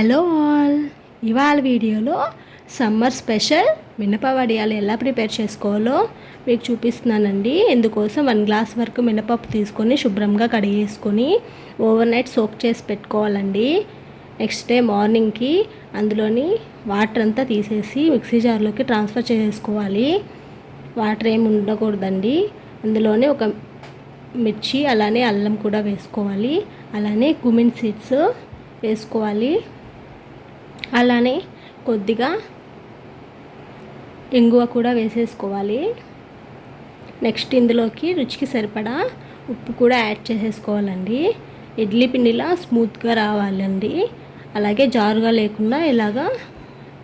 Hello all ఇవాళ వీడియోలో summer special మినప వడియాలు ఎలా ప్రిపేర్ చేసుకోవాలో మీకు చూపిస్తున్నానండి. ఇందుకోసం వన్ గ్లాస్ వరకు మినపప్పు తీసుకొని శుభ్రంగా కడిగేసుకొని ఓవర్ నైట్ సోక్ చేసి పెట్టుకోవాలండి. నెక్స్ట్ డే మార్నింగ్కి అందులోని వాటర్ అంతా తీసేసి మిక్సీ జార్లోకి ట్రాన్స్ఫర్ చేసుకోవాలి. వాటర్ ఏమి ఉండకూడదండి. అందులోనే ఒక మిర్చి అలానే అల్లం కూడా వేసుకోవాలి. అలానే కుమిన్ సీడ్స్ వేసుకోవాలి. అలానే కొద్దిగా ఇంగువ కూడా వేసేసుకోవాలి. నెక్స్ట్ ఇందులోకి రుచికి సరిపడా ఉప్పు కూడా యాడ్ చేసేసుకోవాలండి. ఇడ్లీ పిండిలా స్మూత్గా రావాలండి. అలాగే జారుగా లేకుండా ఇలాగా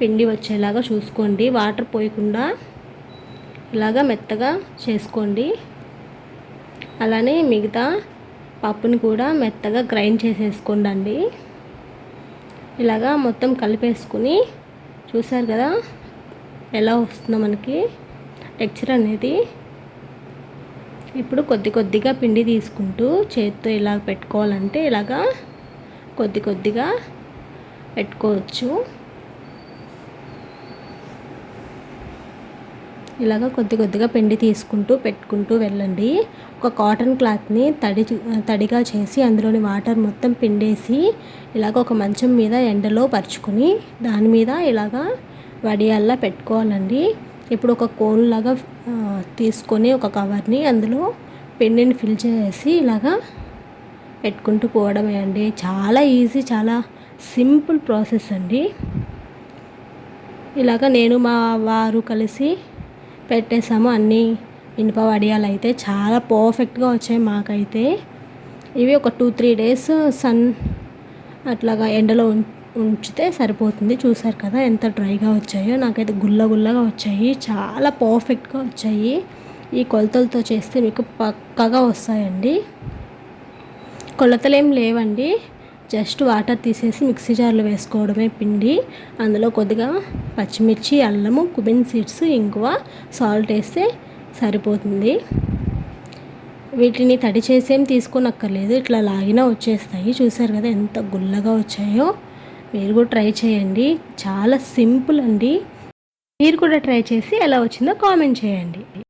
పిండి వచ్చేలాగా చూసుకోండి. వాటర్ పోయకుండా ఇలాగా మెత్తగా చేసుకోండి. అలానే మిగతా పప్పుని కూడా మెత్తగా గ్రైండ్ చేసేసుకోండి ఇలాగా మొత్తం కలిపేసుకుని చూసారు కదా ఎలా వస్తుందో మనకి టెక్చర్ అనేది. ఇప్పుడు కొద్ది కొద్దిగా పిండి తీసుకుంటూ చేతితో ఇలా పెట్టుకోవాలంటే ఇలాగా కొద్ది కొద్దిగా పెట్టుకోవచ్చు. ఇలాగ కొద్ది కొద్దిగా పిండి తీసుకుంటూ పెట్టుకుంటూ వెళ్ళండి. ఒక కాటన్ క్లాత్ని తడి తడిగా చేసి అందులోని వాటర్ మొత్తం పిండేసి ఇలాగ ఒక మంచం మీద ఎండలో పరుచుకొని దాని మీద ఇలాగా వడియాల్లా పెట్టుకోవాలండి. ఇప్పుడు ఒక కోన్ లాగా తీసుకొని ఒక కవర్ని అందులో పిండిని ఫిల్ చేసి ఇలాగా పెట్టుకుంటూ పోవడమే అండి. చాలా ఈజీ చాలా సింపుల్ ప్రాసెస్ అండి. ఇలాగ నేను మా వారు కలిసి పెట్టేసాము అన్నీ ఇనుప వడియాలు అయితే చాలా పర్ఫెక్ట్గా వచ్చాయి మాకైతే. ఇవి ఒక టూ త్రీ డేస్ సన్ అట్లాగా ఎండలో ఉంచితే సరిపోతుంది. చూసారు కదా ఎంత డ్రైగా వచ్చాయో. నాకైతే గుల్ల గుల్లగా వచ్చాయి. చాలా పర్ఫెక్ట్గా వచ్చాయి. ఈ కొలతలతో చేస్తే మీకు పక్కగా వస్తాయండి. కొలతలు ఏం లేవండి. జస్ట్ వాటర్ తీసేసి మిక్సీ జార్లో వేసుకోవడమే పిండి. అందులో కొద్దిగా పచ్చిమిర్చి అల్లము కుబిన్ సీడ్స్ ఇంగువ సాల్ట్ వేస్తే సరిపోతుంది. వీటిని తడి చేసేం తీసుకోనక్కర్లేదు. ఇట్లా లాగినా వచ్చేస్తాయి. చూసారు కదా ఎంత గుల్లగా వచ్చాయో. మీరు కూడా ట్రై చేయండి. చాలా సింపుల్ అండి. మీరు కూడా ట్రై చేసి ఎలా వచ్చిందో కామెంట్ చేయండి.